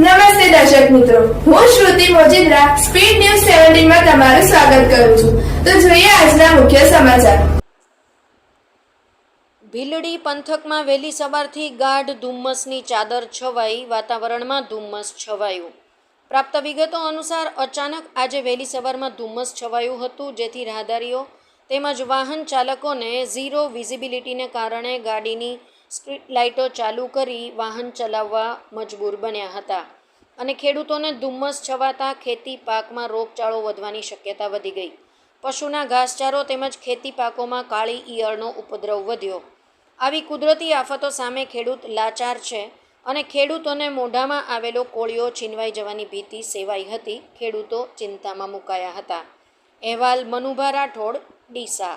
નમસ્તે દર્શક મિત્રો. હું શ્રુતિ મોજીદ્રા, સ્પીડ ન્યૂઝ સેવન્ટીનમાં તમારું સ્વાગત કરું છું. તો જોઈએ આજના મુખ્ય સમાચાર. ભીલડી પંથકમાં વહેલી સવારથી ગાઢ ધુમ્મસની ચાદર છવાઈ, વાતાવરણમાં ધુમ્મસ છવાયું. પ્રાપ્ત વિગતો અનુસાર અચાનક આજે વહેલી સવારમાં ધુમ્મસ છવાયું હતું, જેથી રાહદારીઓ તેમજ વાહન ચાલકોને ઝીરો વિઝિબિલિટીને કારણે ગાડીની સ્ટ્રીટ લાઇટો ચાલુ કરી વાહન ચલાવવા મજબૂર બન્યા હતા અને ખેડૂતોને ધુમ્મસ છવાતા ખેતી પાકમાં રોગચાળો વધવાની શક્યતા વધી ગઈ. પશુના ઘાસચારો તેમજ ખેતી પાકોમાં કાળી ઈયળનો ઉપદ્રવ વધ્યો. આવી કુદરતી આફતો સામે ખેડૂત લાચાર છે અને ખેડૂતોને મોઢામાં આવેલો કોળિયો છીનવાઈ જવાની ભીતિ સેવાઈ હતી, ખેડૂતો ચિંતામાં મુકાયા હતા. અહેવાલ મનુભા રાઠોડ, ડીસા.